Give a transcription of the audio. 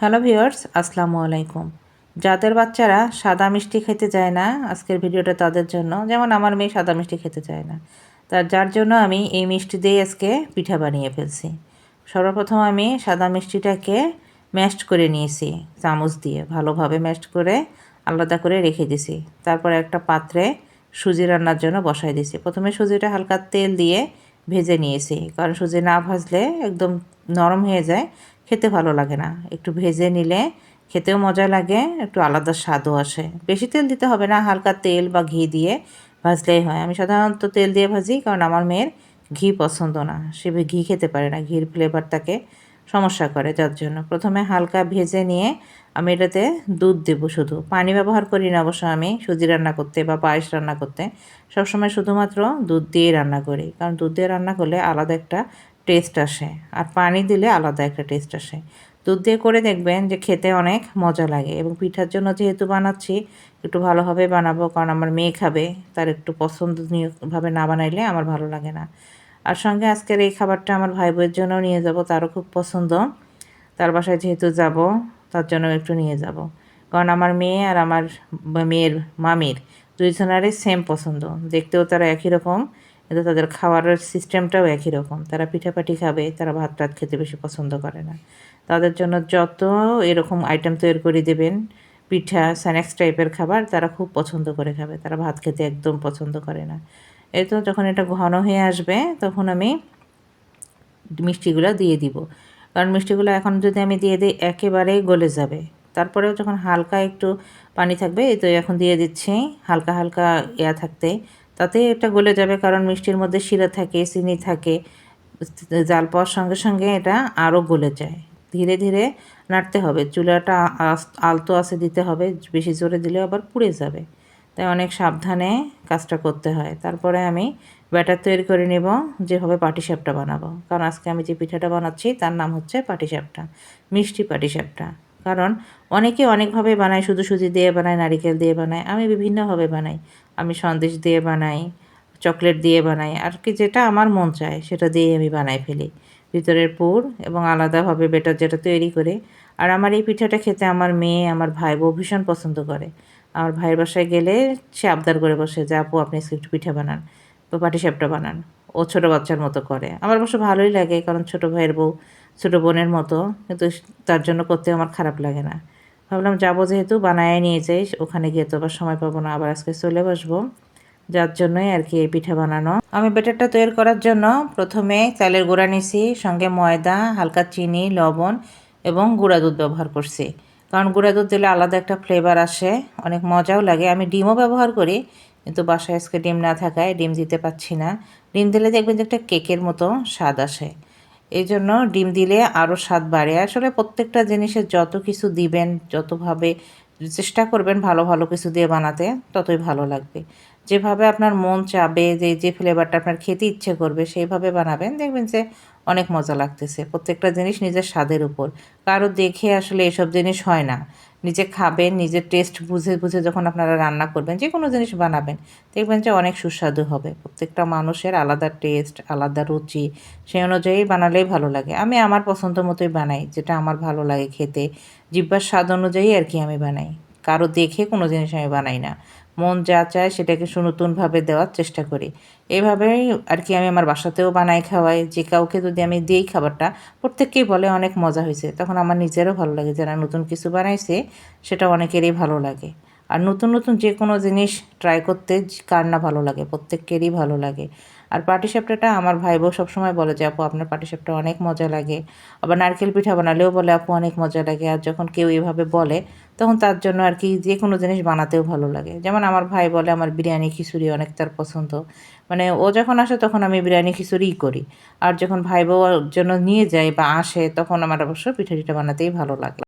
Hello viewers, আসসালামু আলাইকুম। যাদের বাচ্চারা সাদা মিষ্টি খেতে চায় না, আজকের ভিডিওটা তাদের জন্য। যেমন আমার মেয়ে সাদা মিষ্টি খেতে চায় না। তার, যার জন্য আমি এই মিষ্টি দিয়ে আজকে পিঠা বানিয়ে ফেলছি। সর্বপ্রথম আমি সাদা মিষ্টিটাকে ম্যাশড করে নিয়েছি, চামচ দিয়ে। ভালোভাবে ম্যাশড করে আলাদা করে রেখে দিছি। তারপর একটা পাত্রে সুজি রান্নার জন্য বসাই দিছি। প্রথমে সুজিটা হালকা তেল দিয়ে ভেজে নিয়েছি। কারণ সুজি না ভাজলে একদম নরম হয়ে যায়, খেতে ভালো লাগে না। একটু ভেজে নিলে খেতেও মজা লাগে, একটু আলাদা স্বাদও আসে। বেশি তেল দিতে হবে না, হালকা তেল বা ঘি দিয়ে ভাজলেই হয়। আমি সাধারণত তেল দিয়ে ভাজি, কারণ আমার মেয়ের ঘি পছন্দ না। সে ঘি খেতে পারে না, ঘির ফ্লেভার তাকে সমস্যা করে যার জন্য। প্রথমে হালকা ভেজে নিয়ে আমি এটাতে দুধ দেবো শুধু। পানি ব্যবহার করি না অবশ্য আমি, সুজি রান্না করতে বা পায়েস রান্না করতে। সবসময় শুধুমাত্র দুধ দিয়ে রান্না করি, কারণ দুধ দিয়ে রান্না করলে আলাদা একটা টেস্ট আসে। আর পানি দিলে আলাদা একটা টেস্ট আসে। দুধ দিয়ে করে দেখবেন যে খেতে অনেক মজা লাগে এবং পিঠার জন্য যেহেতু বানাচ্ছি, একটু ভালোভাবে বানাবো, কারণ আমার মেয়ে খাবে, তার একটু পছন্দনীয়ভাবে না বানাইলে আমার ভালো লাগে না। আর সঙ্গে আজকের এই খাবারটা আমার ভাই বইয়ের জন্য নিয়ে যাব, তারও খুব পছন্দ। তার বাসায় যেহেতু যাব, তার জন্য একটু নিয়ে যাব। কারণ আমার মেয়ে আর আমার মেয়ের মামির দুইজনারই সেম পছন্দ। দেখতেও তারা একই রকম, কিন্তু তাদের খাওয়ারের সিস্টেমটাও একই রকম। তারা পিঠাপাটি খাবে, তারা ভাত টাত খেতে বেশি পছন্দ করে না। তাদের জন্য যত এরকম আইটেম তৈরি করে দেবেন, পিঠা স্ন্যাক্স টাইপের খাবার, তারা খুব পছন্দ করে খাবে। তারা ভাত খেতে একদম পছন্দ করে না। এই তো যখন এটা ঘন হয়ে আসবে, তখন আমি মিষ্টিগুলো দিয়ে দিব। কারণ মিষ্টিগুলো এখন যদি আমি দিয়ে দিই একেবারেই গলে যাবে। তারপরেও যখন হালকা একটু পানি থাকবে, এই তো এখন দিয়ে দিচ্ছি, হালকা হালকা ইয়া থাকতে। তাতে এটা গলে যাবে, কারণ মিষ্টির মধ্যে শিরা থাকে, চিনি থাকে, জাল পাওয়ার সঙ্গে সঙ্গে এটা আরও গলে যায়। ধীরে ধীরে নাড়তে হবে। চুলাটা আলতো আছে দিতে হবে, বেশি জোরে দিলে আবার পুড়ে যাবে। তাই অনেক সাবধানে কাজটা করতে হয়। তারপরে আমি ব্যাটার তৈরি করে নেব, যেভাবে পাটিসাপটা বানাবো। কারণ আজকে আমি যে পিঠাটা বানাচ্ছি, তার নাম হচ্ছে পাটিসাপটা মিষ্টি পাটিসাপটা কারণ অনেকে অনেকভাবে বানায়, শুধু সুজি দিয়ে বানায়, নারিকেল দিয়ে বানায়, আমি বিভিন্নভাবে বানাই। আমি সন্দেশ দিয়ে বানাই, চকলেট দিয়ে বানাই, আর কি যেটা আমার মন চায়, সেটা দিয়ে আমি বানাই ফেলি। ভিতরের পুর এবং আলাদাভাবে বেটার যেটা তৈরি করে। আর আমার এই পিঠাটা খেতে আমার মেয়ে, আমার ভাই বউ ভীষণ পছন্দ করে। আমার ভাইয়ের বাসায় গেলে সে আবদার করে বসে যে, আপু, আপনি একটু পিঠা বানান বা পাটিসাপটা বানান। ও ছোটো বাচ্চার মতো করে। আমার অবশ্য ভালোই লাগে, কারণ ছোটো ভাইয়ের বউ, ছোটো বোনের মতো, কিন্তু তার জন্য করতে আমার খারাপ লাগে না। ভাবলাম যাব যেহেতু, বানায় নিয়ে যাই, ওখানে গিয়ে তো আবার সময় পাবো না, আবার আজকে চলে বসবো। যার জন্যই আর কি এই পিঠা বানানো। আমি বেটারটা তৈরি করার জন্য প্রথমে চালের গুঁড়া নিছি, সঙ্গে ময়দা, হালকা চিনি, লবণ এবং গুঁড়া দুধ ব্যবহার করছি। কারণ গুঁড়া দুধ দিলে আলাদা একটা ফ্লেভার আসে, অনেক মজাও লাগে। আমি ডিমও ব্যবহার করি, কিন্তু বাসায় আজকে ডিম না থাকায় ডিম দিতে পাচ্ছি না। ডিম দিলে দেখবেন যে একটা কেকের মতো স্বাদ আসে। এই জন্য ডিম দিলে আরও স্বাদ বাড়ে। আসলে প্রত্যেকটা জিনিসের যত কিছু দিবেন, যতভাবে চেষ্টা করবেন ভালো ভালো কিছু দিয়ে বানাতে, ততই ভালো লাগবে। যেভাবে আপনার মন চাবে, যে যে ফ্লেভারটা আপনার খেতে ইচ্ছে করবে, সেইভাবে বানাবেন। দেখবেন যে অনেক মজা লাগতেছে। প্রত্যেকটা জিনিস নিজের স্বাদের উপর। কারও দেখে আসলে এসব জিনিস হয় না। নিজে খাবেন, নিজের টেস্ট বুঝে বুঝে যখন আপনারা রান্না করবেন যে কোনো জিনিস বানাবেন, দেখবেন যে অনেক সুস্বাদু হবে। প্রত্যেকটা মানুষের আলাদা টেস্ট আলাদা রুচি, সেই অনুযায়ী বানালেই ভালো লাগে। আমি আমার পছন্দ মতোই বানাই, যেটা আমার ভালো লাগে খেতে। জিব্বার স্বাদ অনুযায়ী আর কি আমি বানাই। কারও দেখে কোনো জিনিস আমি বানাই না। মন যা চায় সেটাকে সুনতুনভাবে দেওয়ার চেষ্টা করি। এভাবেই আর কি আমি আমার বাসাতেও বানাই খাওয়াই। যে কাউকে যদি আমি দিই খাবারটা, প্রত্যেককেই বলে অনেক মজা হয়েছে। তখন আমার নিজেরও ভালো লাগে যারা নতুন কিছু বানাইছে, সেটা অনেকেরই ভালো লাগে। আর নতুন নতুন যে কোনো জিনিস ট্রাই করতে কার না ভালো লাগে? প্রত্যেকেরই ভালো লাগে। আর পাটিসাপটাটা আমার ভাই বউ সবসময় বলে যে, আপু, আপনার পাটিসাপটা অনেক মজা লাগে। আবার নারকেল পিঠা বানালেও বলে, আপু, অনেক মজা লাগে। আর যখন কেউ এভাবে বলে, তখন তার জন্য আর কি যে কোনো জিনিস বানাতেও ভালো লাগে। যেমন আমার ভাই বলে, আমার বিরিয়ানি, খিচুড়ি অনেক তার পছন্দ। মানে ও যখন আসে, তখন আমি বিরিয়ানি, খিচুড়িই করি। আর যখন ভাই বউর জন্য নিয়ে যাই বা আসে, তখন আমার অবশ্য পিঠা টিঠা বানাতেই ভালো লাগে।